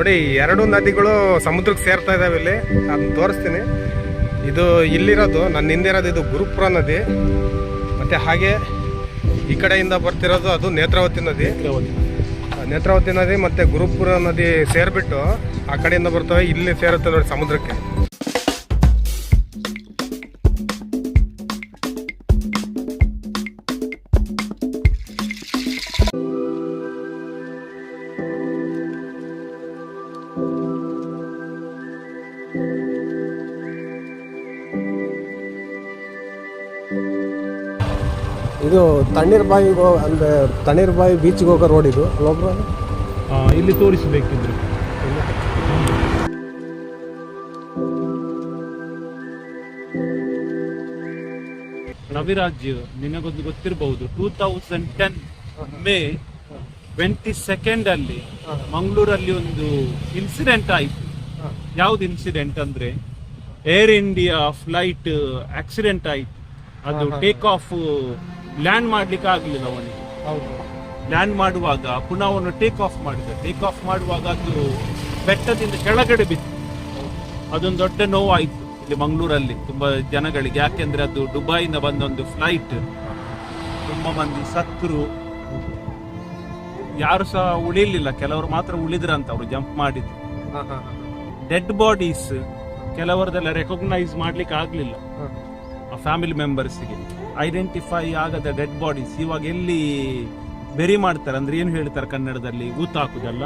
ನೋಡಿ, ಎರಡು ನದಿಗಳು ಸಮುದ್ರಕ್ಕೆ ಸೇರ್ತಾ ಇದಾವೆ ಇಲ್ಲಿ. ಅದನ್ನ ತೋರಿಸ್ತೀನಿ. ಇದು ಇಲ್ಲಿರೋದು ನನ್ನ ಹಿಂದಿರೋದು ಇದು ಗುರುಪುರ ನದಿ. ಮತ್ತು ಹಾಗೆ ಈ ಕಡೆಯಿಂದ ಬರ್ತಿರೋದು ಅದು ನೇತ್ರಾವತಿ ನದಿ. ನೇತ್ರಾವತಿ ನದಿ ಮತ್ತು ಗುರುಪುರ ನದಿ ಸೇರಿಬಿಟ್ಟು ಆ ಕಡೆಯಿಂದ ಬರ್ತವೆ, ಇಲ್ಲಿ ಸೇರುತ್ತೆ ನೋಡಿ ಸಮುದ್ರಕ್ಕೆ. ಇದು ತಣ್ಣೀರ್ ಬಾವಿಗೆ ಅಂದರೆ ತಣ್ಣೀರ್ ಬಾವಿ ಬೀಚ್ಗೆ ಹೋಗೋ ರೋಡ್ ಇದು. ಅಲ್ಲೊಬ್ರು ಇಲ್ಲಿ ತೋರಿಸಬೇಕಿದ್ರು. ರವಿರಾಜ್ ನಿನಗೊಂದು ಗೊತ್ತಿರಬಹುದು. Two thousand ten May twenty second ಅಲ್ಲಿ ಮಂಗಳೂರಲ್ಲಿ ಒಂದು ಇನ್ಸಿಡೆಂಟ್ ಆಯಿತು. ಯಾವ್ದು ಇನ್ಸಿಡೆಂಟ್ ಅಂದ್ರೆ ಏರ್ ಇಂಡಿಯಾ ಫ್ಲೈಟ್ ಆಕ್ಸಿಡೆಂಟ್ ಆಯ್ತು. ಅದು ಟೇಕ್ ಆಫ್ ಲ್ಯಾಂಡ್ ಮಾಡ್ಲಿಕ್ಕೆ ಆಗಲಿಲ್ಲ ಅವನಿಗೆ. ಹೌದು. ಲ್ಯಾಂಡ್ ಮಾಡುವಾಗ ಪುನಃ ಅವನು ಟೇಕ್ ಆಫ್ ಮಾಡಿದ. ಟೇಕ್ ಆಫ್ ಮಾಡುವಾಗ ಅದು ಬೆಟ್ಟದಿಂದ ಕೆಳಗಡೆ ಬಿತ್ತು. ಅದೊಂದು ದೊಡ್ಡ ನೋವಾಯಿತು ಇಲ್ಲಿ ಮಂಗಳೂರಲ್ಲಿ. ತುಂಬಾ ಜನಗಳಿಗೆ ಯಾಕೆಂದ್ರೆ ಅದು ದುಬೈಯಿಂದ ಬಂದ ಒಂದು ಫ್ಲೈಟ್ ತುಂಬಾ ಮಂದಿ ಸತ್ರು. ಯಾರು ಸಹ ಉಳಿಲಿಲ್ಲ. ಕೆಲವರು ಮಾತ್ರ ಉಳಿದ್ರಂತ ಅವರು ಜಂಪ್ ಮಾಡಿದ್ರು ಡೆಡ್ ಬಾಡೀಸ್ ಕೆಲವರದೆಲ್ಲ ರೆಕಗ್ನೈಸ್ ಮಾಡ್ಲಿಕ್ಕೆ ಆಗ್ಲಿಲ್ಲ. ಫ್ಯಾಮಿಲಿ ಮೆಂಬರ್ಸ್ಗೆ ಐಡೆಂಟಿಫೈ ಆಗದ ಡೆಡ್ ಬಾಡೀಸ್ ಇವಾಗ ಎಲ್ಲಿ ಬೆರಿ ಮಾಡ್ತಾರೆ ಅಂದ್ರೆ ಏನು ಹೇಳ್ತಾರೆ ಕನ್ನಡದಲ್ಲಿ? ಊತ ಹಾಕುದಲ್ಲ?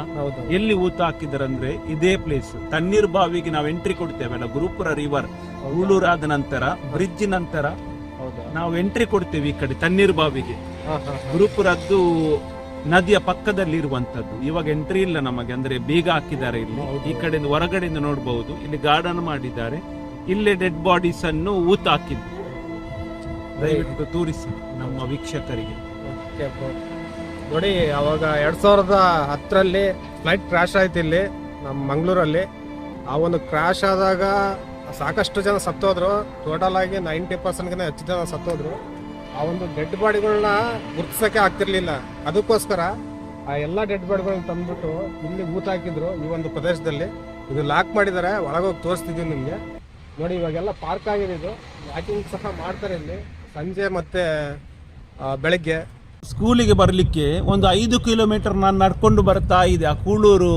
ಎಲ್ಲಿ ಊತ ಹಾಕಿದ್ದಾರೆ ಅಂದ್ರೆ ಇದೇ ಪ್ಲೇಸ್ ತಣ್ಣೀರ್ ಬಾವಿಗೆ ನಾವು ಎಂಟ್ರಿ ಕೊಡ್ತೇವಲ್ಲ ಗುರುಪುರ ರಿವರ್ ಉಳ್ಳೂರಾದ ನಂತರ ಬ್ರಿಡ್ಜ್ ನಂತರ ಹೌದಾ? ನಾವು ಎಂಟ್ರಿ ಕೊಡ್ತೇವೆ ಈ ಕಡೆ ತಣ್ಣೀರ್ ಬಾವಿಗೆ. ಗುರುಪುರದ್ದು ನದಿಯ ಪಕ್ಕದಲ್ಲಿ ಇರುವಂತದ್ದು. ಇವಾಗ ಎಂಟ್ರಿ ಇಲ್ಲ ನಮಗೆ ಅಂದ್ರೆ ಬೀಗ ಹಾಕಿದ್ದಾರೆ ಇಲ್ಲಿ. ಈ ಕಡೆಯಿಂದ ಹೊರಗಡೆಯಿಂದ ನೋಡಬಹುದು ಇಲ್ಲಿ ಗಾರ್ಡನ್ ಮಾಡಿದ್ದಾರೆ. ಇಲ್ಲೇ ಡೆಡ್ ಬಾಡೀಸ್ ಅನ್ನು ಊತ ಹಾಕಿದ್ದು. ದಯವಿಟ್ಟು ತೋರಿಸಿ ನಮ್ಮ ವೀಕ್ಷಕರಿಗೆ. ನೋಡಿ, ಅವಾಗ ಎರಡು ಸಾವಿರದ ಹತ್ತರಲ್ಲಿ ಫ್ಲೈಟ್ ಕ್ರ್ಯಾಶ್ ಆಯ್ತು ಇಲ್ಲಿ ನಮ್ಮ ಮಂಗಳೂರಲ್ಲಿ. ಆ ಒಂದು ಕ್ರ್ಯಾಶ್ ಆದಾಗ ಸಾಕಷ್ಟು ಜನ ಸತ್ತೋದ್ರು. ಟೋಟಲ್ ಆಗಿ ನೈಂಟಿ ಪರ್ಸೆಂಟ್ಗಿಂತ ಹೆಚ್ಚು ಜನ ಸತ್ತೋದ್ರು. ಆ ಒಂದು ಡೆಡ್ ಬಾಡಿಗಳನ್ನ ಗುರ್ತಿಸೋಕ್ಕೆ ಆಗ್ತಿರ್ಲಿಲ್ಲ. ಅದಕ್ಕೋಸ್ಕರ ಆ ಎಲ್ಲ ಡೆಡ್ ಬಾಡಿಗಳನ್ನ ತಂದ್ಬಿಟ್ಟು ಇಲ್ಲಿ ಊತ ಹಾಕಿದ್ರು ಈ ಒಂದು ಪ್ರದೇಶದಲ್ಲಿ. ಇದು ಲಾಕ್ ಮಾಡಿದ್ದಾರೆ ಒಳಗೋಗಿ ತೋರಿಸ್ತಿದ್ದೀವಿ ನಿಮಗೆ. ನೋಡಿ, ಇವಾಗೆಲ್ಲ ಪಾರ್ಕ್ ಆಗಿದೆ ಇದು. ವಾಕಿಂಗ್ ಸಹ ಮಾಡ್ತಾರೆ ಇಲ್ಲಿ. ಸಂಜೆ ಮತ್ತೆ ಬೆಳಗ್ಗೆ. ಸ್ಕೂಲಿಗೆ ಬರಲಿಕ್ಕೆ ಒಂದು ಐದು ಕಿಲೋಮೀಟರ್ ನಾನು ನಡ್ಕೊಂಡು ಬರ್ತಾ ಇದೆ ಆ ಕೂಳೂರು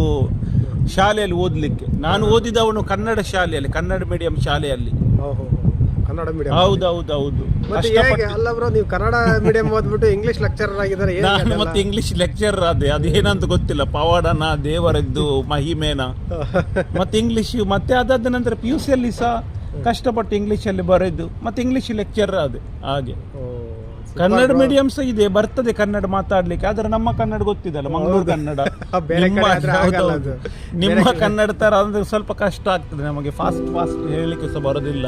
ಶಾಲೆಯಲ್ಲಿ ಓದಲಿಕ್ಕೆ. ನಾನು ಓದಿದವನು ಕನ್ನಡ ಶಾಲೆಯಲ್ಲಿ ಕನ್ನಡ ಮೀಡಿಯಂ ಶಾಲೆಯಲ್ಲಿ. ಕನ್ನಡ ಮೀಡಿಯಂ ಹೌದು ಹೌದು ಹೌದು ಅಲ್ಲ ಬ್ರೋ ನೀವು ಕನ್ನಡ ಮೀಡಿಯಂ ಓದ್ಬಿಟ್ಟು ಇಂಗ್ಲಿಷ್ ಲೆಕ್ಚರರ್ ಆಗಿದ್ದಾರೆ ನಾನು ಮತ್ತೆ ಇಂಗ್ಲಿಷ್ ಲೆಕ್ಚರರ್ ಅದೇ ಅದೇನಂತ ಗೊತ್ತಿಲ್ಲ. ಪವಾಡನ ದೇವರದ್ದು ಮಹಿಮೇನ. ಮತ್ತೆ ಇಂಗ್ಲಿಷ್ ಮತ್ತೆ ಅದಾದ ನಂತರ ಪಿ ಯು ಸಿಯಲ್ಲಿ ಸಹ ಕಷ್ಟಪಟ್ಟು ಇಂಗ್ಲಿಷ್ ಅಲ್ಲಿ ಬರೆದು ಮತ್ತೆ ಇಂಗ್ಲಿಷ್ ಲೆಕ್ಚರ್ ಅದು ಹಾಗೆ. ಕನ್ನಡ ಮೀಡಿಯಮ್ಸ್ ಸಹ ಇದೆ ಬರ್ತದೆ ಕನ್ನಡ ಮಾತಾಡ್ಲಿಕ್ಕೆ ಆದ್ರೆ ನಮ್ಮ ಕನ್ನಡ ಗೊತ್ತಿದಲ್ಲ ಮಂಗಳೂರು ಕನ್ನಡ. ನಿಮ್ಮ- ಕನ್ನಡ ತರ ಅಂದ್ರೆ ಸ್ವಲ್ಪ ಕಷ್ಟ ಆಗ್ತದೆ ನಮಗೆ ಫಾಸ್ಟ್ ಫಾಸ್ಟ್ ಹೇಳಲಿಕ್ಕೆ ಸಹ ಬರೋದಿಲ್ಲ.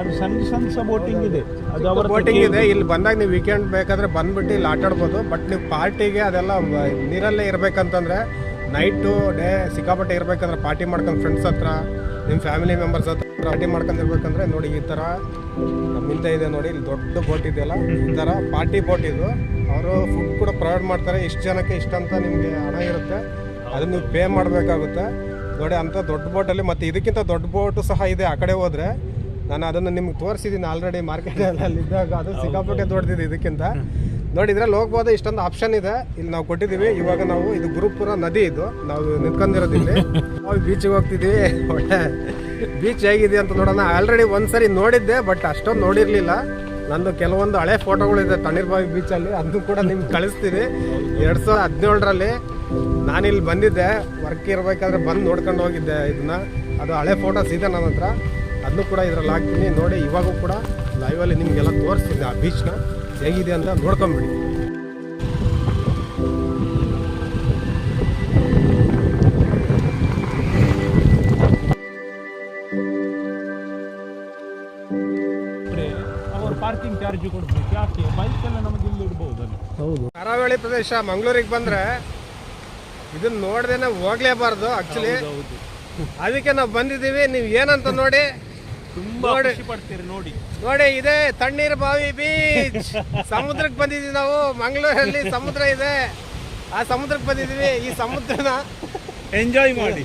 ಅದು ಸಣ್ಣ ಸಣ್ಣ ಬೋಟಿಂಗ್ ಇದೆ. ಅದು ಅವರ ಬೋಟಿಂಗ್ ಇದೆ. ಇಲ್ಲಿ ಬಂದಾಗ ನೀವು ವೀಕೆಂಡ್ ಬೇಕಾದ್ರೆ ಬಂದ್ಬಿಟ್ಟು ಇಲ್ಲಿ ಆಟಾಡ್ಬೋದು. ಬಟ್ ನೀವು ಪಾರ್ಟಿಗೆ ಅದೆಲ್ಲ ನೀರಲ್ಲೇ ಇರ್ಬೇಕಂತಂದ್ರೆ ನೈಟು ಡೇ ಸಿಕ್ಕಾಪಟ್ಟೆ ಇರ್ಬೇಕಂದ್ರೆ ಪಾರ್ಟಿ ಮಾಡ್ಕೊಂಡು ಫ್ರೆಂಡ್ಸ್ ಹತ್ರ ನಿಮ್ಮ ಫ್ಯಾಮಿಲಿ ಮೆಂಬರ್ಸ್ ಹತ್ರ ಪಾರ್ಟಿ ಮಾಡ್ಕೊಂಡಿರ್ಬೇಕಂದ್ರೆ ನೋಡಿ ಈ ಥರ ನಮ್ಮ ಹಿಂದೆ ಇದೆ ನೋಡಿ ಇಲ್ಲಿ ದೊಡ್ಡ ಬೋಟ್ ಇದೆಯಲ್ಲ ಈ ಥರ ಪಾರ್ಟಿ ಬೋಟ್ ಇದು. ಅವರು ಫುಡ್ ಕೂಡ ಪ್ರೊವೈಡ್ ಮಾಡ್ತಾರೆ ಇಷ್ಟು ಜನಕ್ಕೆ ಇಷ್ಟ ಅಂತ ನಿಮಗೆ ಹಣ ಇರುತ್ತೆ. ಅದನ್ನ ನೀವು ಪೇ ಮಾಡಬೇಕಾಗುತ್ತೆ. ನೋಡಿ ಅಂಥ ದೊಡ್ಡ ಬೋಟಲ್ಲಿ ಮತ್ತು ಇದಕ್ಕಿಂತ ದೊಡ್ಡ ಬೋಟು ಸಹ ಇದೆ ಆ ಕಡೆ ಹೋದರೆ. ನಾನು ಅದನ್ನು ನಿಮ್ಗೆ ತೋರಿಸಿದ್ದೀನಿ ಆಲ್ರೆಡಿ ಮಾರ್ಕೆಟಲ್ಲಿ ಅಲ್ಲಿ ಇದ್ದಾಗ ಅದು ಸಿಕ್ಕಾಪಟ್ಟೆ ದೊಡ್ಡದಿದೆ ಇದಕ್ಕಿಂತ. ನೋಡಿ, ಇದ್ರಲ್ಲಿ ಹೋಗ್ಬೋದು, ಇಷ್ಟೊಂದು ಆಪ್ಷನ್ ಇದೆ. ಇಲ್ಲಿ ನಾವು ಕೊಟ್ಟಿದ್ದೀವಿ. ಇವಾಗ ನಾವು, ಇದು ಗುರುಪುರ ನದಿ ಇದು. ನಾವು ನಿಂತ್ಕೊಂಡಿರೋದು ಇಲ್ಲಿ. ನಾವು ಬೀಚಿಗೆ ಹೋಗ್ತಿದ್ದೀವಿ. ಒಳ್ಳೆ ಬೀಚ್ ಹೇಗಿದೆ ಅಂತ ನೋಡೋಣ. ಆಲ್ರೆಡಿ ಒಂದ್ಸರಿ ನೋಡಿದ್ದೆ ಬಟ್ ಅಷ್ಟೊಂದು ನೋಡಿರ್ಲಿಲ್ಲ. ನಂದು ಕೆಲವೊಂದು ಹಳೆ ಫೋಟೋಗಳಿದೆ ತಣ್ಣೀರ್ಬಾವಿ ಬೀಚಲ್ಲಿ ಅದನ್ನು ಕೂಡ ನಿಮ್ಗೆ ಕಳಿಸ್ತೀನಿ. ಎರಡು ಸಾವಿರದ ಹದಿನೇಳರಲ್ಲಿ ನಾನಿಲ್ಲಿ ಬಂದಿದ್ದೆ. ವರ್ಕ್ ಇರಬೇಕಾದ್ರೆ ಬಂದು ನೋಡ್ಕೊಂಡು ಹೋಗಿದ್ದೆ ಇದನ್ನ. ಅದು ಹಳೆ ಫೋಟೋಸ್ ಇದೆ ನನ್ನ ಹತ್ರ. ಅದನ್ನು ಕೂಡ ಇದರಲ್ಲಿ ಹಾಕ್ತೀನಿ. ನೋಡಿ, ಇವಾಗೂ ಕೂಡ ಲೈವಲ್ಲಿ ನಿಮಗೆಲ್ಲ ತೋರಿಸ್ತಿದ್ದೆ ಆ ಬೀಚ್ನ ಹೇಗಿದೆ ಅಂತ ನೋಡ್ಕೊಂಬಿಡಿ. ಅವರು ಪಾರ್ಕಿಂಗ್ ಚಾರ್ಜ್ ಕೊಡ್ಬೇಕು. ಯಾಕೆ? ಬೈಕ್ ಎಲ್ಲ ನಮಗೆ ಇಲ್ಲಿ ಇಡ್ಬಹುದಲ್ಲ ಹೌದು. ಕರಾವಳಿ ಪ್ರದೇಶ ಮಂಗಳೂರಿಗೆ ಬಂದ್ರೆ ಇದನ್ನ ನೋಡ್ದೇನೆ ಹೋಗ್ಲೇಬಾರ್ದು ಆಕ್ಚುಲಿ ಅದಕ್ಕೆ ನಾವು ಬಂದಿದ್ದೀವಿ. ನೀವು ಏನಂತ ನೋಡಿ ತುಂಬಾ ನೋಡಿ. ಖುಷಿ ಪಡ್ತೀರಿ ನೋಡಿ. ನೋಡಿ ಇದೆ ತಣ್ಣೀರ್ ಬಾವಿ ಬೀಚ್ ಸಮುದ್ರಕ್ಕೆ ಬಂದಿದ್ದೀವಿ ನಾವು. ಮಂಗಳೂರಲ್ಲಿ ಸಮುದ್ರ ಇದೆ. ಆ ಸಮುದ್ರಕ್ಕೆ ಬಂದಿದ್ದೀವಿ. ಈ ಸಮುದ್ರನ ಎಂಜಾಯ್ ಮಾಡಿ.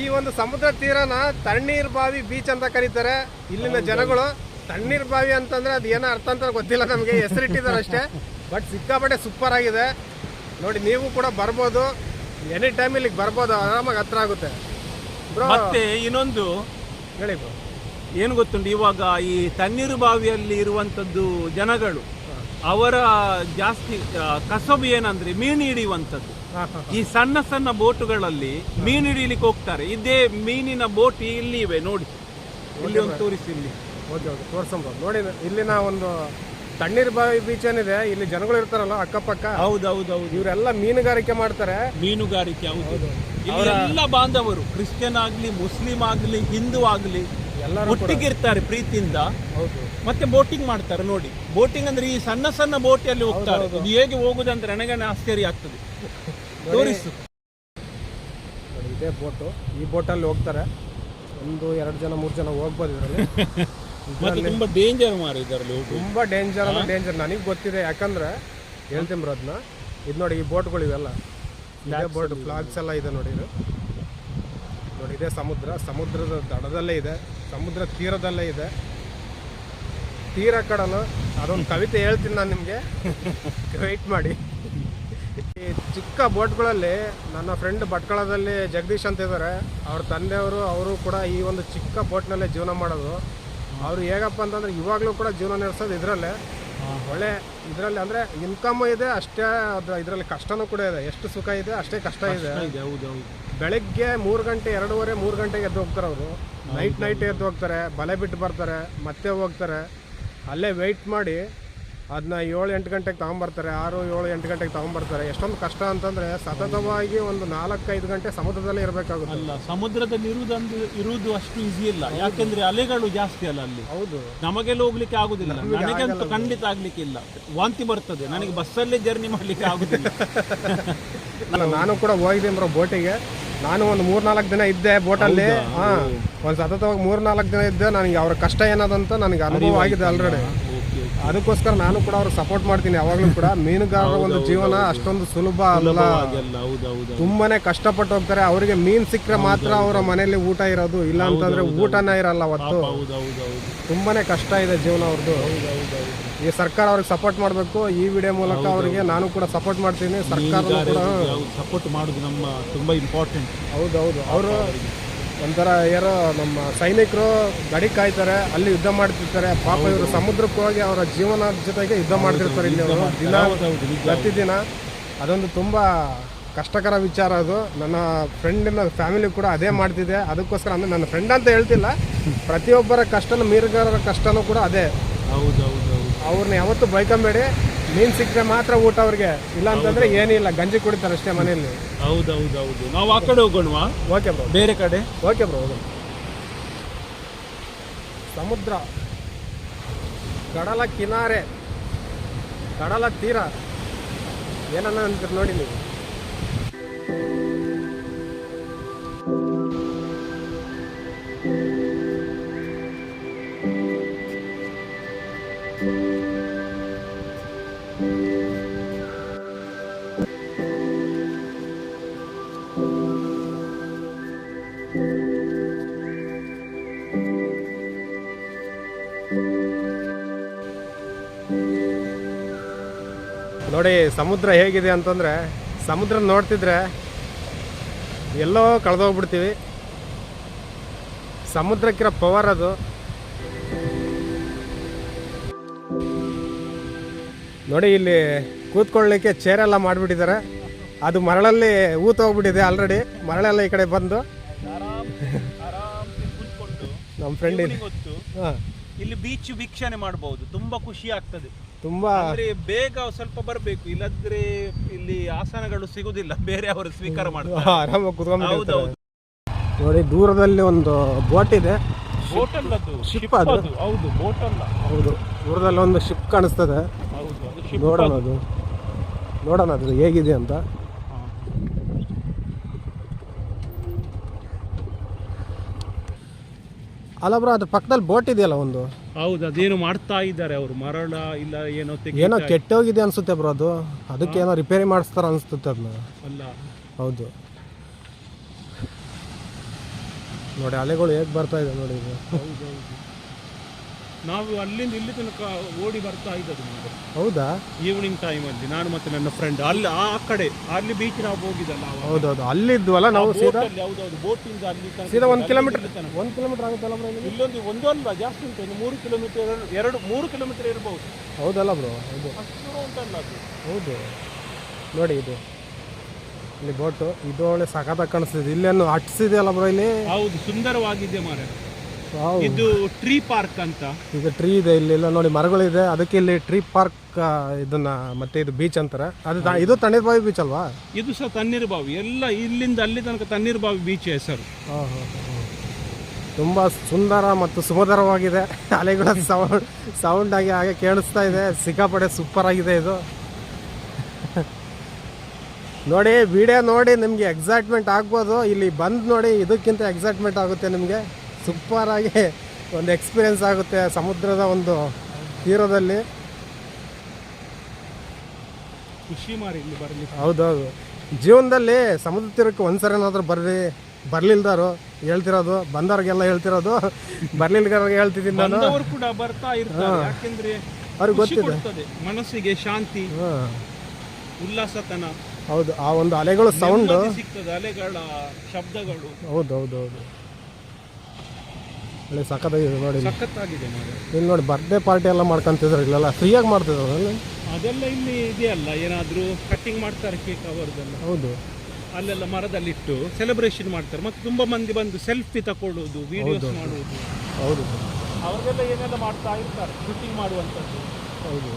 ಈ ಒಂದು ಸಮುದ್ರ ತೀರನ ತಣ್ಣೀರ್ ಬಾವಿ ಬೀಚ್ ಅಂತ ಕರೀತಾರೆ. ಇಲ್ಲಿನ ಜನಗಳು ತಣ್ಣೀರ್ ಬಾವಿ ಅಂತಂದ್ರೆ ಅದು ಏನೋ ಅರ್ಥ ಅಂತ ಗೊತ್ತಿಲ್ಲ ನಮಗೆ. ಹೆಸರಿಟ್ಟಿದ್ದಾರೆ ಅಷ್ಟೇ. ಬಟ್ ಸಿಕ್ಕಾಪಟ್ಟೆ ಸೂಪರ್ ಆಗಿದೆ. ನೋಡಿ ನೀವು ಕೂಡ ಬರ್ಬೋದು. ಎನಿ ಟೈಮ್ ಇಲ್ಲಿಗೆ ಬರ್ಬೋದು. ಆರಾಮಾಗಿ ಹತ್ರ ಆಗುತ್ತೆ. ಬ್ರೋ ಮತ್ತೆ ಇನ್ನೊಂದು. ಹೇಳಿ ಬ್ರೋ ಏನು ಗೊತ್ತುಂಟು? ಇವಾಗ ಈ ತಣ್ಣೀರು ಬಾವಿಯಲ್ಲಿ ಇರುವಂಥದ್ದು ಜನಗಳು ಅವರ ಜಾಸ್ತಿ ಕಸಬು ಏನಂದ್ರೆ ಮೀನು ಹಿಡಿಯುವಂಥದ್ದು. ಈ ಸಣ್ಣ ಸಣ್ಣ ಬೋಟುಗಳಲ್ಲಿ ಮೀನು ಹಿಡಿಲಿಕ್ಕೆ ಹೋಗ್ತಾರೆ. ಇದೇ ಮೀನಿನ ಬೋಟ್ ಇಲ್ಲಿ ಇವೆ ನೋಡಿ ಇಲ್ಲಿ ಒಂದು ತೋರಿಸಿ ಇಲ್ಲಿ. ಓಕೆ ಓಕೆ ತೋರಿಸ್ಬೋದು. ನೋಡಿ ಇಲ್ಲಿ ಒಂದು ತಣ್ಣೀರು ಬಾವಿ ಬೀಚ್ ಏನಿದೆ ಇಲ್ಲಿ ಜನಗಳು ಇರ್ತಾರಲ್ಲ ಅಕ್ಕಪಕ್ಕ. ಹೌದೌದೌದು. ಇವರೆಲ್ಲ ಮೀನುಗಾರಿಕೆ ಮಾಡ್ತಾರೆ. ಮೀನುಗಾರಿಕೆ ಹೌದು. ಎಲ್ಲ ಬಾಂಧವರು ಕ್ರಿಶ್ಚಿಯನ್ ಆಗ್ಲಿ ಮುಸ್ಲಿಂ ಆಗ್ಲಿ ಹಿಂದೂ ಆಗ್ಲಿ ಎಲ್ಲರೂ ಒಟ್ಟಿಗೆ ಇರ್ತಾರೆ ಪ್ರೀತಿಯಿಂದ. ಹೌದು. ಮತ್ತೆ ಬೋಟಿಂಗ್ ಮಾಡ್ತಾರೆ ನೋಡಿ. ಬೋಟಿಂಗ್ ಅಂದ್ರೆ ಈ ಸಣ್ಣ ಸಣ್ಣ ಬೋಟಿಯಲ್ಲಿ ಹೋಗ್ತಾರೆ. ಇದು ಹೇಗೆ ಹೋಗುದಂದ್ರೆ ನನಗೆ ಆಶ್ಚರ್ಯ ಆಗ್ತದೆ. ತೋರಿಸು. ಇದೇ ಬೋಟು. ಈ ಬೋಟಲ್ಲಿ ಹೋಗ್ತಾರೆ. ಒಂದು ಎರಡು ಜನ ಮೂರು ಜನ ಹೋಗ್ಬೋದು ಇದರಲ್ಲಿ. ಮತ್ತೆ ತುಂಬಾ ಡೇಂಜರ್ ಮಾರಿ ಇದರಲ್ಲಿ ತುಂಬಾ ತುಂಬ ಡೇಂಜರ್ ಅಂದ್ರೆ ಡೇಂಜರ್ ನನಗೆ ಗೊತ್ತಿದೆ. ಯಾಕಂದ್ರೆ ಹೇಳ್ತೀನಿ ಬ್ರೋ ಅದನ್ನ ಇದು ನೋಡಿ ಈ ಬೋಟ್ಗಳು ಇವೆಲ್ಲ. ಇದೇ ಬೋಟ್ ಫ್ಲಾಗ್ಸ್ ಎಲ್ಲ ಇದೆ ನೋಡಿ ಇದು. ನೋಡಿ ಇದೇ ಸಮುದ್ರ. ಸಮುದ್ರದ ದಡದಲ್ಲೇ ಇದೆ. ಸಮುದ್ರ ತೀರದಲ್ಲೇ ಇದೆ. ತೀರ ಕಡಲು. ಅದೊಂದು ಕವಿತೆ ಹೇಳ್ತೀನಿ ನಾನು ನಿಮಗೆ. ವೆಯ್ಟ್ ಮಾಡಿ. ಈ ಚಿಕ್ಕ ಬೋಟ್ಗಳಲ್ಲಿ ನನ್ನ ಫ್ರೆಂಡ್ ಭಟ್ಕಳದಲ್ಲಿ ಜಗದೀಶ್ ಅಂತ ಇದ್ದಾರೆ ಅವ್ರ ತಂದೆಯವರು, ಅವರು ಕೂಡ ಈ ಒಂದು ಚಿಕ್ಕ ಬೋಟ್ನಲ್ಲೇ ಜೀವನ ಮಾಡೋದು. ಅವರು ಹೇಗಪ್ಪ ಅಂತಂದ್ರೆ ಇವಾಗಲೂ ಕೂಡ ಜೀವನ ನಡೆಸೋದು ಇದರಲ್ಲೇ. ಒಳ್ಳೆ ಇದರಲ್ಲಿ ಅಂದರೆ ಇನ್ಕಮ್ ಇದೆ, ಅಷ್ಟೇ ಅದು ಇದರಲ್ಲಿ ಕಷ್ಟನೂ ಕೂಡ ಇದೆ. ಎಷ್ಟು ಸುಖ ಇದೆ, ಅಷ್ಟೇ ಕಷ್ಟ ಇದೆ. ಹೌದು ಹೌದೌದು ಬೆಳಗ್ಗೆ ಮೂರು ಗಂಟೆ ಎರಡೂವರೆ ಮೂರು ಗಂಟೆಗೆ ಎದ್ದು ಹೋಗ್ತಾರೆ ಅವರು. ನೈಟ್ ನೈಟ್ ಎದ್ದು ಹೋಗ್ತಾರೆ ಬಲೆ ಬಿಟ್ಟು ಬರ್ತಾರೆ ಮತ್ತೆ ಹೋಗ್ತಾರೆ. ಅಲ್ಲೇ ವೆಯ್ಟ್ ಮಾಡಿ ಅದನ್ನ ಏಳು ಎಂಟು ಗಂಟೆಗೆ ತಗೊಂಬರ್ತಾರೆ ಆರು ಏಳು ಎಂಟು ಗಂಟೆಗೆ ತಗೊಂಬರ್ತಾರೆ. ಎಷ್ಟೊಂದು ಕಷ್ಟ ಅಂತಂದರೆ ಸತತವಾಗಿ ಒಂದು ನಾಲ್ಕೈದು ಗಂಟೆ ಸಮುದ್ರದಲ್ಲೇ ಇರಬೇಕಾಗುತ್ತೆ. ಅಲ್ಲ ಸಮುದ್ರದಲ್ಲಿ ಇರುವುದಂದು ಇರುವುದು ಅಷ್ಟು ಈಸಿ ಇಲ್ಲ. ಯಾಕೆಂದ್ರೆ ಅಲೆಗಳು ಜಾಸ್ತಿ ಅಲ್ಲ ಅಲ್ಲಿ. ಹೌದು. ನಮಗೆಲ್ಲ ಹೋಗ್ಲಿಕ್ಕೆ ಆಗುದಿಲ್ಲ. ನನಗಂತೂ ಖಂಡಿತ ಆಗ್ಲಿಕ್ಕೆ ಇಲ್ಲ. ವಾಂತಿ ಬರ್ತದೆ. ನನಗೆ ಬಸ್ಸಲ್ಲೇ ಜರ್ನಿ ಮಾಡ್ಲಿಕ್ಕೆ ಆಗುದಿಲ್ಲ. ಅಲ್ಲ ನಾನು ಕೂಡ ಹೋಗಿದ್ದೀನಿ ಬ್ರೋ ಬೋಟಿಗೆ. ನಾನು ಒಂದು ಮೂರ್ನಾಲ್ಕು ದಿನ ಇದ್ದೆ ಬೋಟಲ್ಲಿ. ಹಾಂ ಒಂದು ಸತತವಾಗಿ ಮೂರ್ನಾಲ್ಕು ದಿನ ಇದ್ದೆ. ನನಗೆ ಅವ್ರ ಕಷ್ಟ ಏನದಂತ ನನಗೆ ಅನುಭವ ಆಗಿದೆ ಆಲ್ರೆಡಿ ಅದಕ್ಕೋಸ್ಕರ ನಾನು ಕೂಡ ಅವ್ರಿಗೆ ಸಪೋರ್ಟ್ ಮಾಡ್ತೀನಿ ಯಾವಾಗಲೂ ಕೂಡ. ಮೀನುಗಾರರ ಒಂದು ಜೀವನ ಅಷ್ಟೊಂದು ಸುಲಭ ಅಲ್ಲ. ತುಂಬಾನೇ ಕಷ್ಟಪಟ್ಟು ಹೋಗ್ತಾರೆ. ಅವರಿಗೆ ಮೀನ್ ಸಿಕ್ಕರೆ ಮಾತ್ರ ಅವರ ಮನೆಯಲ್ಲಿ ಊಟ ಇರೋದು. ಇಲ್ಲ ಅಂತಂದ್ರೆ ಊಟನೇ ಇರಲ್ಲ ಅವತ್ತು. ತುಂಬಾನೇ ಕಷ್ಟ ಇದೆ ಜೀವನ ಅವ್ರದ್ದು ಈ ಸರ್ಕಾರ ಅವ್ರಿಗೆ ಸಪೋರ್ಟ್ ಮಾಡಬೇಕು. ಈ ವಿಡಿಯೋ ಮೂಲಕ ಅವರಿಗೆ ನಾನು ಕೂಡ ಸಪೋರ್ಟ್ ಮಾಡ್ತೀನಿ. ಸರ್ಕಾರ ಕೂಡ ಸಪೋರ್ಟ್ ಮಾಡೋದು ನಮ್ಮ ತುಂಬ ಇಂಪಾರ್ಟೆಂಟ್ ಹೌದು ಹೌದು. ಅವರು ಒಂಥರ ಏನೋ ನಮ್ಮ ಸೈನಿಕರು ಗಡಿ ಕಾಯ್ತಾರೆ ಅಲ್ಲಿ ಯುದ್ಧ ಮಾಡ್ತಿರ್ತಾರೆ. ಪಾಪ ಇವರು ಸಮುದ್ರಕ್ಕೆ ಹೋಗಿ ಅವರ ಜೀವನ ಜೊತೆಗೆ ಯುದ್ಧ ಮಾಡ್ತಿರ್ತಾರೆ ಇಲ್ಲಿ ಅವರು. ದಿನ ಪ್ರತಿದಿನ. ಅದೊಂದು ತುಂಬ ಕಷ್ಟಕರ ವಿಚಾರ ಅದು. ನನ್ನ ಫ್ರೆಂಡಿನ ಫ್ಯಾಮಿಲಿ ಕೂಡ ಅದೇ ಮಾಡ್ತಿದೆ. ಅದಕ್ಕೋಸ್ಕರ ಅಂದರೆ ನನ್ನ ಫ್ರೆಂಡ್ ಅಂತ ಹೇಳ್ತಿಲ್ಲ. ಪ್ರತಿಯೊಬ್ಬರ ಕಷ್ಟನೂ ಮೀರುಗಾರರ ಕಷ್ಟನೂ ಕೂಡ ಅದೇ. ಹೌದೌದೌದು ಅವ್ರನ್ನ ಯಾವತ್ತೂ ಬೈಕೊಂಬೇಡಿ. ಮೀನು ಸಿಕ್ಕರೆ ಮಾತ್ರ ಊಟ ಅವ್ರಿಗೆ. ಇಲ್ಲ ಅಂತಂದ್ರೆ ಏನಿಲ್ಲ ಗಂಜಿ ಕುಡಿತಾರೆ ಅಷ್ಟೇ ಮನೆಯಲ್ಲಿ. ಹೌದೌದೌದು. ನಾವು ಆ ಕಡೆ ಹೋಗೋಣವಾ ಓಕೆ ಬ್ರೋ. ಬೇರೆ ಕಡೆ? ಓಕೆ ಬ್ರೋ ಹೋಗೋಣ. ಸಮುದ್ರ. ಕಡಲ ಕಿನಾರೆ. ಕಡಲ ತೀರ. ಏನನ್ನ ಅಂತೀರಿ ನೋಡಿ ನೀವು. ನೋಡಿ ಸಮುದ್ರ ಹೇಗಿದೆ ಅಂತಂದರೆ ಸಮುದ್ರ ನೋಡ್ತಿದ್ರೆ ಎಲ್ಲೋ ಕಳೆದೋಗ್ಬಿಡ್ತೀವಿ. ಸಮುದ್ರಕ್ಕಿರೋ ಪವರ್ ಅದು. ನೋಡಿ ಇಲ್ಲಿ ಕೂತ್ಕೊಳ್ಳಿಕ್ಕೆ ಚೇರೆಲ್ಲ ಮಾಡಿಬಿಟ್ಟಿದ್ದಾರೆ. ಅದು ಮರಳಲ್ಲಿ ಊತ ಹೋಗ್ಬಿಟ್ಟಿದೆ ಆಲ್ರೆಡಿ ಮರಳೆಲ್ಲ ಈ ಕಡೆ ಬಂದು. ನಮ್ಮ ಫ್ರೆಂಡ್ ಇಲ್ಲಿ. ಬೀಚ್ ವೀಕ್ಷಣೆ ಮಾಡಬಹುದು ತುಂಬಾ ಖುಷಿ ಆಗ್ತದೆ. ತುಂಬ ಅಂದ್ರೆ ಬೇಗ ಸ್ವಲ್ಪ ಬರಬೇಕು ಇಲ್ಲದ್ರೆ ಇಲ್ಲಿ ಆಸನಗಳು ಸಿಗುದಿಲ್ಲ ಬೇರೆ ಅವರು ಸ್ವೀಕಾರ ಮಾಡ್ತಾರೆ. ಆರಾಮಾಗಿ ನೋಡಿ ದೂರದಲ್ಲಿ ಒಂದು ಬೋಟ್ ಇದೆ. ಬೋಟ್ ಅದು? ಹೌದು ಬೋಟ್ ಅಲ್ಲ. ಹೌದು. ದೂರದಲ್ಲಿ ಒಂದು ಶಿಪ್ ಕಾಣಿಸ್ತದೆ. ನೋಡೋಣ. ಅದು. ನೋಡೋಣ ಅದು ಹೇಗಿದೆ ಅಂತ ಹಾ. ಅಲ್ಲ ಬ್ರೋ ಅದು ಪಕ್ಕದಲ್ಲಿ ಬೋಟ್ ಇದೆಯಲ್ಲ ಒಂದು? ಹೌದು ಅದೇನು ಮಾಡ್ತಾ ಇದ್ದಾರೆ ಅವರು. ಮರಳ ಇಲ್ಲ ಏನೋ ತೆಗಿ ಏನೋ ಕೆಟ್ಟೋಗಿದೆ ಅನ್ಸುತ್ತೆ ಬ್ರೋ ಅದು. ಅದಕ್ಕೆ ಏನೋ ರಿಪೇರಿ ಮಾಡಿಸ್ತಾರ ಅನ್ಸುತ್ತೆ ಅದನ್ನ ಅಲ್ಲ. ಹೌದು. ನೋಡಿ ಅಲೆಗಳು ಹೇಗೆ ಬರ್ತಾ ಇದೆ ನೋಡಿ ಇದು ನಾವು ಅಲ್ಲಿಂದ ಇಲ್ಲಿ ತನಕ ಓಡಿ ಬರ್ತಾ ಇದ್ದದ್ದು ನಮಗೆ. ಹೌದಾ? ಈವ್ನಿಂಗ್ ಟೈಮಲ್ಲಿ ನಾನು ಮತ್ತೆ ನನ್ನ ಫ್ರೆಂಡ್ ಅಲ್ಲಿ ಆ ಕಡೆ ಅಲ್ಲಿ ಬೀಚ್ ನಾವು ಹೋಗಿದ್ದಲ್ಲ. ಹೌದೌದು ಅಲ್ಲಿದ್ವಲ್ಲ ನಾವು ಸೀದಾ? ಅಲ್ಲಿ ಯಾವ್ದಾದ್ರು ಬೋಟಿಂದ ಅಲ್ಲಿ ತನಕ ಸೀದಾ ಒಂದು ಕಿಲೋಮೀಟರ್. ಒಂದು ಕಿಲೋಮೀಟರ್ ಆಗುತ್ತಲ್ಲ ಬ್ರೋ ಇಲ್ಲಿಂದ? ಇಲ್ಲೊಂದು ಒಂದು ಅಲ್ಲ ಜಾಸ್ತಿ ಉಂಟು ಒಂದು ಮೂರು ಕಿಲೋಮೀಟರ್ ಎರಡು ಮೂರು ಕಿಲೋಮೀಟರ್ ಇರಬಹುದು ಹೌದಲ್ಲ ಬ್ರೋ ಹೌದು. ಅಷ್ಟು ಉಂಟಲ್ಲ ಅದು. ಹೌದು. ನೋಡಿ ಇದು. ಇಲ್ಲಿ ಬೋಟು ಇದು ಒಳ್ಳೆ ಸಖತ್ತಾಗಿ ಕಾಣಿಸ್ತಿದೆ. ಇಲ್ಲೇನು ಹಟ್ಸಿದೆಯಲ್ಲ ಬ್ರೋ ಇಲ್ಲಿ? ಹೌದು ಸುಂದರವಾಗಿದೆ ಮಾರೆ. ಇದು ಟ್ರೀ ಪಾರ್ಕ್ ಅಂತ. ಈಗ ಟ್ರೀ ಇದೆ ಇಲ್ಲಿ ಎಲ್ಲ ನೋಡಿ ಮರಗಳಿದೆ. ಅದಕ್ಕೆ ಇಲ್ಲಿ ಟ್ರೀ ಪಾರ್ಕ್ ಇದನ್ನ ಮತ್ತೆ ಇದು ಬೀಚ್ ಅಂತಾರೆ. ಅದು ತ- ಇದು ತಣ್ಣೀರ್ ಬಾವಿ ಬೀಚ್ ಅಲ್ವಾ? ಇದು ಸಹ ತಣ್ಣೀರು ಬಾವಿ. ಎಲ್ಲ ಇಲ್ಲಿಂದ ಅಲ್ಲಿ ತನಕ ತಣ್ಣೀರು ಬಾವಿ ಬೀಚ್ ಹೆಸರು. ತುಂಬ ಸುಂದರ ಮತ್ತು ಸುಮಧುರವಾಗಿದೆ. ಅಲೆಗಳ ಸೌಂಡ್ ಸೌಂಡ್ ಆಗಿ ಹಾಗೆ ಕೇಳಿಸ್ತಾ ಇದೆ. ಸಿಕ್ಕಾಪಡೆ ಸೂಪರ್ ಆಗಿದೆ ಇದು. ನೋಡಿ ವಿಡಿಯೋ ನೋಡಿ ನಿಮಗೆ ಎಕ್ಸೈಟ್ಮೆಂಟ್ ಆಗ್ಬೋದು. ಇಲ್ಲಿ ಬಂದು ನೋಡಿ ಇದಕ್ಕಿಂತ ಎಕ್ಸೈಟ್ಮೆಂಟ್ ಆಗುತ್ತೆ ನಿಮಗೆ. ಸೂಪರ್ ಆಗಿ ಒಂದು ಎಕ್ಸ್ಪೀರಿಯನ್ಸ್ ಆಗುತ್ತೆ ಸಮುದ್ರದ ಒಂದು ತೀರದಲ್ಲಿ. ಖುಷಿ ಮಾಡಿ ಇಲ್ಲಿ ಬರಲಿ. ಹೌದೌದು. ಜೀವನದಲ್ಲಿ ಸಮುದ್ರ ತೀರಕ್ಕೆ ಒಂದ್ಸರಿ ಏನಾದರೂ ಬರ್ರಿ ಬರ್ಲಿಲ್ದಾರು ಹೇಳ್ತಿರೋದು ಬಂದವ್ರಿಗೆಲ್ಲ ಹೇಳ್ತಿರೋದು ಬರ್ಲಿಲ್ಗಾರಿಗೆ ಹೇಳ್ತಿದ್ದೀನಿ ನಾನು. ಕೂಡ ಬರ್ತಾ ಇರ್ತಾರೆ ಯಾಕೆಂದ್ರೆ ಅವ್ರಿಗೆ ಗೊತ್ತಿದೆ. ಮನಸ್ಸಿಗೆ ಶಾಂತಿ ಉಲ್ಲಾಸತನ. ಹೌದು ಆ ಒಂದು ಅಲೆಗಳು ಸೌಂಡ್ ಸಿಗ್ತದೆ ಅಲೆಗಳ ಶಬ್ದಗಳು. ಹೌದು ಹೌದು ಹೌದು ಒಳ್ಳೆ ಸಖತ್ತಾಗಿದೆ ನೋಡಿ ಇಲ್ಲಿ. ಸಖತ್ತಾಗಿದೆ ಇಲ್ಲಿ ನೋಡಿ ಬರ್ತ್ಡೇ ಪಾರ್ಟಿ ಎಲ್ಲ ಮಾಡ್ಕೊಂತಿದ್ರು ಇಲ್ಲೆಲ್ಲ. ಫ್ರೀಯಾಗಿ ಮಾಡ್ತಿದ್ರು ಅಲ್ಲಿ ಅದೆಲ್ಲ ಇಲ್ಲಿ ಇದೆಯಲ್ಲ ಏನಾದ್ರೂ ಕಟ್ಟಿಂಗ್ ಮಾಡ್ತಾರೆ ಕೇಕ್ ಅವರದೆಲ್ಲ. ಹೌದು. ಅಲ್ಲೆಲ್ಲ ಮರದಲ್ಲಿಟ್ಟು ಸೆಲೆಬ್ರೇಷನ್ ಮಾಡ್ತಾರೆ. ಮತ್ತೆ ತುಂಬಾ ಮಂದಿ ಬಂದು ಸೆಲ್ಫಿ ತಕೊಳ್ಳೋದು ವಿಡಿಯೋಸ್ ಮಾಡುವುದು. ಹೌದು. ಅವ್ರಿಗೆಲ್ಲ ಏನೆಲ್ಲ ಮಾಡ್ತಾ ಇರ್ತಾರೆ ಶೂಟಿಂಗ್ ಮಾಡುವಂಥದ್ದು. ಹೌದು.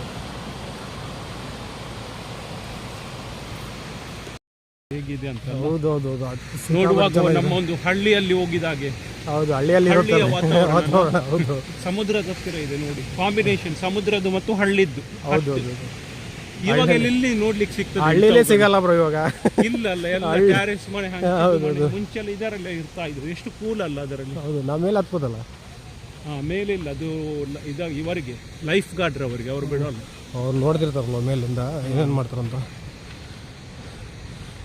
ಹೇಗಿದೆ ಅಂತ. ಹೌದು ಹೌದು ಹೌದು. ಅದು ಸಿಕ್ಕಾಪಟ್ಟೆ ನೋಡುವಾಗ. ನಮ್ಮ ಒಂದು ಹಳ್ಳಿಯಲ್ಲಿ ಹೋಗಿದಾಗೆ. ಹೌದು ಹಳ್ಳಿಯಲ್ಲಿ ಹಳ್ಳಿಯ ವಾತಾವರಣ. ಹೌದು ಸಮುದ್ರದ ಹತ್ತಿರ ಇದೆ ನೋಡಿ. ಕಾಂಬಿನೇಷನ್ ಸಮುದ್ರದ್ದು ಮತ್ತು ಹಳ್ಳಿದ್ದು. ಹೌದು ಹೌದು. ಇವಾಗ ಇಲ್ಲಿ ನೋಡ್ಲಿಕ್ಕೆ ಸಿಗ್ತದೆ ಹಳ್ಳಿಯಲ್ಲೇ ಸಿಗಲ್ಲ ಬ್ರೋ ಇವಾಗ. ಇಲ್ಲ ಅಲ್ಲ ಎಲ್ಲ ಟ್ಯಾರೆಸ್ ಮನೆ ಮುಂಚೆಲ್ಲ ಇದರಲ್ಲೇ ಇರ್ತಾ ಇದ್ರು. ಎಷ್ಟು ಕೂಲ್ ಅಲ್ಲ ಅದರಲ್ಲಿ. ಹೌದು ನಮ್ಮ ಮೇಲೆ ಹತ್ಬೋದಲ್ಲ ಹಾ ಮೇಲೆ ಇಲ್ಲ ಅದು ಇದಾಗ ಇದ ಇವರಿಗೆ ಲೈಫ್ ಗಾರ್ಡ್ ಅವರಿಗೆ ಅವ್ರು ಬಿಡೋಲ್ಲ. ಅವ್ರು ನೋಡ್ತಿರ್ತಾರಲ್ಲ ಮೇಲಿಂದ ಏನೇನು ಮಾಡ್ತಾರಂತ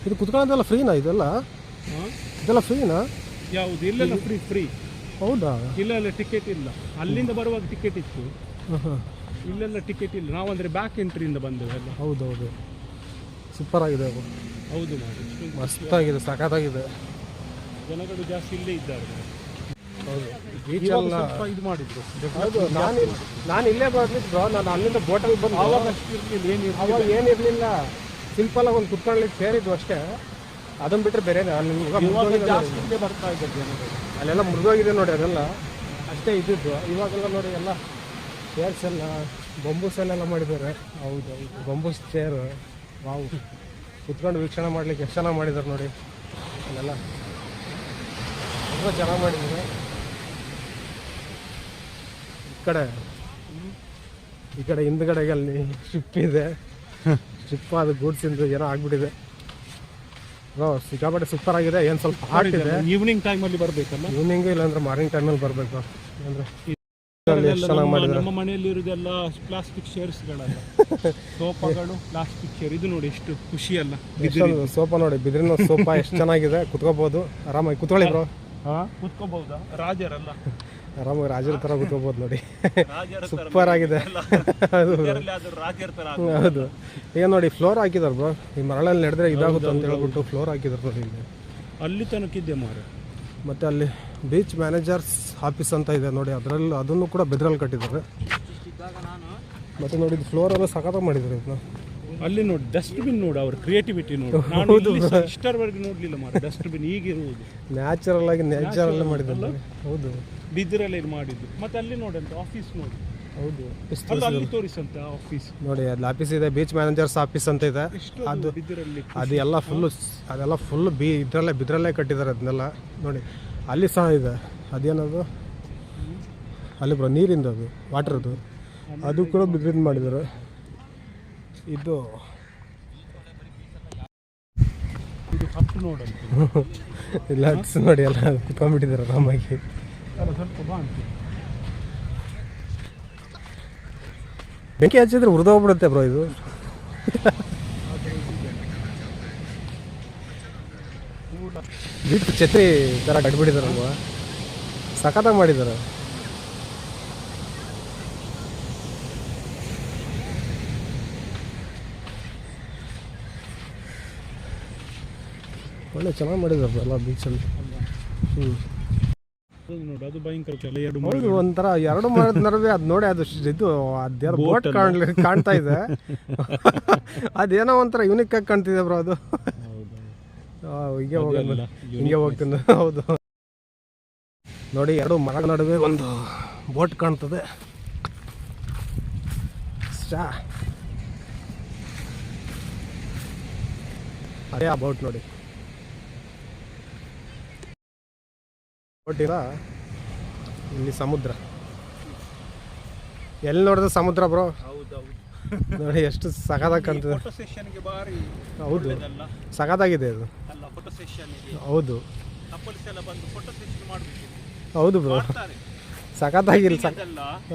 ಇದು ಕುತ್ಕೊಳ್ಳೋದೆಲ್ಲ ಫ್ರೀನಾ ಇದೆಲ್ಲ? ಇದೆಲ್ಲ ಫ್ರೀನಾ ಯಾವುದು? ಇಲ್ಲೆಲ್ಲ ಫ್ರೀ ಫ್ರೀ ಹೌದಾ? ಇಲ್ಲೆಲ್ಲ ಟಿಕೆಟ್ ಇಲ್ಲ. ಅಲ್ಲಿಂದ ಬರುವಾಗ ಟಿಕೆಟ್ ಇತ್ತು. ಇಲ್ಲೆಲ್ಲ ಟಿಕೆಟ್ ಇಲ್ಲ ನಾವಂದ್ರೆ ಬ್ಯಾಕ್ ಎಂಟ್ರಿಯಿಂದ ಬಂದೆವು ಎಲ್ಲ. ಹೌದೌದು. ಸೂಪರ್ ಆಗಿದೆ ಅದು. ಹೌದು ಮಾಡಿ ಆಗಿದೆ ಮಸ್ತಾಗಿದೆ ಸಖತ್ತಾಗಿದೆ. ಜನಗಳು ಜಾಸ್ತಿ ಇಲ್ಲೇ ಇದ್ದಾರೆ. ಹೌದು. ಸ್ವಲ್ಪ ಇದು ಮಾಡಿದ್ರು. ಹೌದು ನಾನು ನಾನು ಇಲ್ಲೇ ಬರ್ಲಿಕ್ಕೆ ಬ್ರೋ ನಾನು ಅಲ್ಲಿಂದ ಬೋಟಲ್ಲಿ ಬಂದು ಆವಾಗ ಅಷ್ಟು ಇರಲಿಲ್ಲ ಏನಿಲ್ಲ ಅವಾಗ ಏನಿರಲಿಲ್ಲ ಸಿಂಪಲ್ ಒಂದು ಕುತ್ಕೊಳ್ಳಿಕ್ಕೆ ಸೇರಿದ್ವು ಅಷ್ಟೇ. ಅದನ್ನ ಬಿಟ್ಟರೆ ಬೇರೆ ನಾನು ಜಾಸ್ತಿ ಬರ್ತಾ ಇದ್ದೆ ಜನಗಳು ಅಲ್ಲೆಲ್ಲ ಮುರಿದೋಗಿದೆ ನೋಡಿ ಅದೆಲ್ಲ. ಅಷ್ಟೇ ಇದ್ದಿದ್ದು. ಇವಾಗೆಲ್ಲ ನೋಡಿ ಎಲ್ಲ ಚೇರ್ಸ್ ಎಲ್ಲ ಬೊಂಬೂಸ್ ಎಲ್ಲ ಮಾಡಿದ್ದಾರೆ. ಹೌದು ಹೌದು. Bamboos chair wow. ಕುತ್ಕೊಂಡು ವೀಕ್ಷಣೆ ಮಾಡ್ಲಿಕ್ಕೆ ಎಷ್ಟು ಚೆನ್ನಾಗಿ ಮಾಡಿದ್ದಾರೆ ನೋಡಿ. ಅಲ್ಲೆಲ್ಲ. ತುಂಬ ಚೆನ್ನಾಗಿ ಮಾಡಿದ್ದಾರೆ. ಈ ಕಡೆ ಈ ಕಡೆ ಹಿಂದ್ಗಡೆಗೆ ಅಲ್ಲಿ ಶಿಪ್ ಇದೆ. ಶಿಪ್ ಅದು ಗೂಡ್ಸಿಂದು ಏನೋ ಆಗ್ಬಿಟ್ಟಿದೆ. ಸಿಕ್ಕಾಪಟ್ಟೆ ಸೂಪರ್ ಆಗಿದೆ. ಏನ್ ಸ್ವಲ್ಪ ಹಾಟ್ ಇದೆ ಈವ್ನಿಂಗ್ ಅಲ್ಲಿ? ಬರಬೇಕಲ್ಲ? ಈವ್ನಿಂಗ್ ಇಲ್ಲಾಂದ್ರೆ ಮಾರ್ನಿಂಗ್ ಟೈಮ್ ಬರಬೇಕು ಬರ್ಬೇಕು. ಅಂದ್ರೆ ನಮ್ಮ ಮನೆಯಲ್ಲಿ ಇರೋದೆಲ್ಲ ಪ್ಲಾಸ್ಟಿಕ್ ಶೇರ್ಸ್ಗಳಲ್ಲ ಸೋಫಾಗಳು ಪ್ಲಾಸ್ಟಿಕ್ ಶೇರ್ ಇದು ನೋಡಿ ಎಷ್ಟು ಖುಷಿ ಅಲ್ಲ? ಸೋಫಾ ನೋಡಿ ಬಿದಿರಿನ ಸೋಫಾ ಎಷ್ಟು ಚೆನ್ನಾಗಿದೆ. ಕುತ್ಕೋಬಹುದು. ಆರಾಮಾಗಿ ಕುತ್ಕೊಳ್ಳಿ ಬ್ರೋ ಕುತ್ಕೋಬಹುದಾ? ರಾಜರಲ್ಲ. ಆರಾಮಾಗಿ ರಾಜರ ಥರ ಕುತ್ಕೋಬೋದು ನೋಡಿ. ಸೂಪರ್ ಆಗಿದೆ. ಹೌದು. ಈಗ ನೋಡಿ ಫ್ಲೋರ್ ಹಾಕಿದಾರೆ ಬ್ರೋ ಈ ಮರಳಲ್ಲಿ ನಡೆದ್ರೆ ಇದಾಗುತ್ತೆ ಅಂತ ಹೇಳ್ಬಿಟ್ಟು ಫ್ಲೋರ್ ಹಾಕಿದಾರೆ ನೋಡಿ ಇಲ್ಲಿ ಅಲ್ಲಿ ತನಕಿದ್ದೆ ಮಾರು? ಮತ್ತೆ ಅಲ್ಲಿ ಬೀಚ್ ಮ್ಯಾನೇಜರ್ಸ್ ಆಫೀಸ್ ಅಂತ ಇದೆ ನೋಡಿ ಅದರಲ್ಲಿ ಅದನ್ನು ಕೂಡ ಬೆದ್ರಲ್ಲಿ ಕಟ್ಟಿದ್ದಾರೆ. ಮತ್ತು ನೋಡಿ ಫ್ಲೋರ್ ಎಲ್ಲ ಸಖತ್ತಾಗಿ ಮಾಡಿದ್ದಾರೆ ಇದನ್ನ. ಅಲ್ಲಿ ನೋಡಿ ಡಸ್ಟ್ಬಿನ್ ನೋಡು ಅವ್ರ ಕ್ರಿಯೇಟಿವಿಟಿ ನೋಡು. ನಾನು ಇಷ್ಟರವರೆಗೆ ನೋಡ್ಲಿಲ್ಲ ಮಾರೆ ಡಸ್ಟ್ಬಿನ್ ಈಗಿರುವುದು ನ್ಯಾಚುರಲ್ ಆಗಿ ನ್ಯಾಚುರಲ್ ಮಾಡಿದ್ರಲ್ಲ. ಹೌದು. ಬಿದಿರಲ್ಲಿ ಮಾಡಿದ್ದು. ಮತ್ತೆ ಅಲ್ಲಿ ನೋಡಂತ ಆಫೀಸ್ ನೋಡಿ. ಹೌದು. ಅಲ್ಲ ತೋರಿಸಂತ ಆಫೀಸ್ ನೋಡಿ ಅಲ್ಲಿ ಆಫೀಸ್ ಇದೆ ಬೀಚ್ ಮ್ಯಾನೇಜರ್ಸ್ ಆಫೀಸ್ ಅಂತ ಇದೆ. ಅದು ಬಿದಿರಲ್ಲಿ ಅದು ಎಲ್ಲ ಫುಲ್ಲು ಅದೆಲ್ಲ ಫುಲ್ ಬಿ ಇದರಲ್ಲೇ ಬಿದ್ರಲ್ಲೇ ಕಟ್ಟಿದ್ದಾರೆ ಅದನ್ನೆಲ್ಲ. ನೋಡಿ ಅಲ್ಲಿ ಸಹ ಇದೆ. ಅದೇನದು? ಅಲ್ಲಿ ಬ್ರೋ ನೀರಿಂದ ಅದು ವಾಟ್ರದು ಅದು ಕೂಡ ಬಿದ್ರಿಂದ ಮಾಡಿದ್ದಾರೆ. ಇದು. ಇಲ್ಲ ನೋಡಿ ಎಲ್ಲ ಕುತ್ಕೊಂಡ್ಬಿಟ್ಟಿದ್ದಾರೆ ಆರಾಮಾಗಿ. ಬೆಂಕಿ ಹಚ್ಚಿದ್ರೆ ಹುರಿದೋಗ್ಬಿಡುತ್ತೆ ಬ್ರೋ ಇದು. ಬಿಟ್ಟು ಛತ್ರಿ ಥರ ಕಟ್ಬಿಟ್ಟಿದಾರಲ್ವಾ? ಸಖತ್ತಾಗಿ ಮಾಡಿದ್ದಾರೆ ಒಳ್ಳೆ ಚೆನ್ನಾಗಿ ಮಾಡಿದ್ದಾರೆ ಎಲ್ಲ ಬೀಚಲ್ಲಿ ಹ್ಞೂ ನೋಡು ಅದು ಭಯಂಕರ ಕೆಲ ಎರಡು ಹೌದು ಒಂಥರ ಎರಡು ಮರದ ನಡುವೆ ಅದು ನೋಡಿ ಅದು ಇದು ಅದ್ಯಾರು ಬೋಟ್ ಕಾಣ್ಲಿ ಕಾಣ್ತಾ ಇದೆ. ಅದೇನೋ ಒಂಥರ ಯೂನಿಕ್ ಆಗಿ ಕಾಣ್ತಿದೆ ಬ್ರೋ ಅದು. ಹಿಂಗೆ ಹೋಗೋದು ಅದೆಲ್ಲ ಹಿಂಗೆ ಹೋಗ್ತೀನಿ ಹೌದು. ನೋಡಿ ಎರಡು ಮರ ನಡುವೆ ಒಂದು ಬೋಟ್ ಕಾಣ್ತದೆ. ಅದೇ ಆ ಬೋಟ್ ನೋಡಿ. ಬೋಟ್ ಇಲ್ಲಿ ಸಮುದ್ರ. ಎಲ್ಲಿ ನೋಡಿದ್ರೆ ಸಮುದ್ರ ಬ್ರೋ? ನೋಡಿ ಎಷ್ಟು ಸಖತ್ತಾಗಿ ಕಾಣ್ತದೆ ಬಾರಿ ಹೌದು. ಸಖತ್ತಾಗಿದೆ ಹೌದು. ಬ್ರೋ. ಸಖತ್ತಾಗಿಲ್ಲ ಸಖ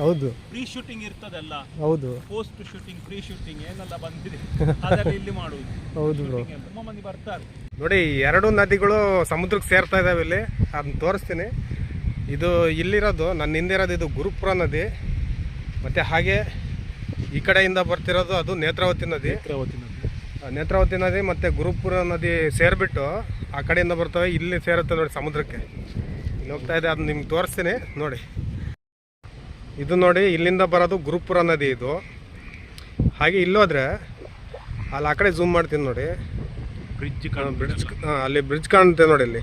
ಹೌದು. ಪ್ರೀ ಶೂಟಿಂಗ್ ಇರ್ತದಲ್ಲ? ಹೌದು. ಪೋಸ್ಟ್ ಶೂಟಿಂಗ್ ಪ್ರೀ ಶೂಟಿಂಗ್ ಏನೆಲ್ಲ ಬಂದಿದೆ? ಅದೆಲ್ಲ ಇಲ್ಲಿ ಮಾಡುವುದು. ಹೌದು ಬ್ರೋ Shooting ಎಲ್ಲ. ಮಂದಿ ಬರ್ತಾರೆ. ನೋಡಿ ಎರಡು ನದಿಗಳು ಸಮುದ್ರಕ್ಕೆ ಸೇರ್ತಾ ಇದಾವೆ ಇಲ್ಲಿ. ಅದನ್ನ ತೋರಿಸ್ತೀನಿ. ಇದು ಇಲ್ಲಿರೋದು ನನ್ನ ಹಿಂದೆ ಇರೋದು ಇದು ಗುರುಪುರ ನದಿ. ಮತ್ತು ಹಾಗೆ ಈ ಕಡೆಯಿಂದ ಬರ್ತಿರೋದು ಅದು ನೇತ್ರಾವತಿ ನದಿ. ನೇತ್ರಾವತಿ ನದಿ. ಆ ನೇತ್ರಾವತಿ ನದಿ ಮತ್ತು ಗುರುಪುರ ನದಿ ಸೇರಿಬಿಟ್ಟು ಆ ಕಡೆಯಿಂದ ಬರ್ತವೆ. ಇಲ್ಲಿ ಸೇರುತ್ತೆ ನೋಡಿ ಸಮುದ್ರಕ್ಕೆ. ಇಲ್ಲಿ ಹೋಗ್ತಾ ಇದೆ ಅದನ್ನ ನಿಮ್ಗೆ ತೋರಿಸ್ತೀನಿ. ನೋಡಿ. ಇದು ನೋಡಿ ಇಲ್ಲಿಂದ ಬರೋದು ಗುರುಪುರ ನದಿ ಇದು. ಹಾಗೆ ಇಲ್ಲೋದ್ರೆ ಅಲ್ಲಿ ಆ ಕಡೆ ಝೂಮ್ ಮಾಡ್ತೀನಿ ನೋಡಿ. ಬ್ರಿಡ್ಜ್ ಬ್ರಿಡ್ಜ್ ಅಲ್ಲಿ ಬ್ರಿಡ್ಜ್ ಕಾಣುತ್ತೆ ನೋಡಿ ಇಲ್ಲಿ.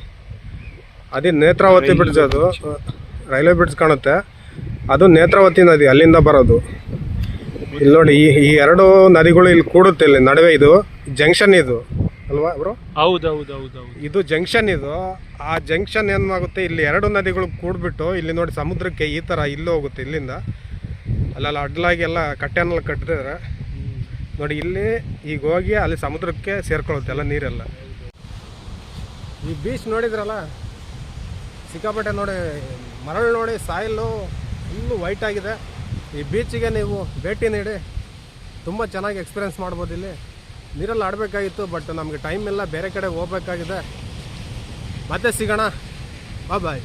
ಅದೇ ನೇತ್ರಾವತಿ ಬ್ರಿಡ್ಜ್ ಅದು. ರೈಲ್ವೆ ಬ್ರಿಡ್ಜ್ ಕಾಣುತ್ತೆ. ಅದು ನೇತ್ರಾವತಿ ನದಿ ಅಲ್ಲಿಂದ ಬರೋದು. ಇಲ್ಲಿ ನೋಡಿ ಈ ಈ ಎರಡು ನದಿಗಳು ಇಲ್ಲಿ ಕೂಡುತ್ತೆ ಇಲ್ಲಿ ನಡುವೆ ಇದು. ಜಂಕ್ಷನ್ ಇದು. ಅಲ್ವಾ ಬ್ರೋ ಹೌದು ಇದು ಜಂಕ್ಷನ್ ಇದು. ಆ ಜಂಕ್ಷನ್ ಏನಾಗುತ್ತೆ ಇಲ್ಲಿ ಎರಡು ನದಿಗಳು ಕೂಡ್ಬಿಟ್ಟು ಇಲ್ಲಿ ನೋಡಿ ಸಮುದ್ರಕ್ಕೆ ಈ ಥರ ಇಲ್ಲೂ ಹೋಗುತ್ತೆ ಇಲ್ಲಿಂದ. ಅಲ್ಲೆಲ್ಲ ಅಡ್ಡಲಾಗಿ ಎಲ್ಲ ಕಟ್ಟೆನೆಲ್ಲ ಕಟ್ಟಿದ್ರೆ. ನೋಡಿ ಇಲ್ಲಿ ಈಗ ಹೋಗಿ ಅಲ್ಲಿ ಸಮುದ್ರಕ್ಕೆ ಸೇರ್ಕೊಳ್ಳುತ್ತೆ ಎಲ್ಲ ನೀರೆಲ್ಲ. ಈ ಬೀಚ್ ನೋಡಿದ್ರಲ್ಲ? ಸಿಕ್ಕಾಪಟ್ಟೆ ನೋಡಿ ಮರಳು ನೋಡಿ ಸಾಯಿಲು ಫುಲ್ಲು ವೈಟ್ ಆಗಿದೆ. ಈ ಬೀಚಿಗೆ ನೀವು ಭೇಟಿ ನೀಡಿ. ತುಂಬ ಚೆನ್ನಾಗಿ ಎಕ್ಸ್ಪೀರಿಯೆನ್ಸ್ ಮಾಡ್ಬೋದು ಇಲ್ಲಿ. ನೀರಲ್ಲಿ ಆಡಬೇಕಾಗಿತ್ತು ಬಟ್ ನಮಗೆ ಟೈಮ್ ಎಲ್ಲ ಬೇರೆ ಕಡೆ ಹೋಗ್ಬೇಕಾಗಿದೆ. ಮತ್ತೆ ಸಿಗೋಣ. ಬಾಯ್ ಬಾಯ್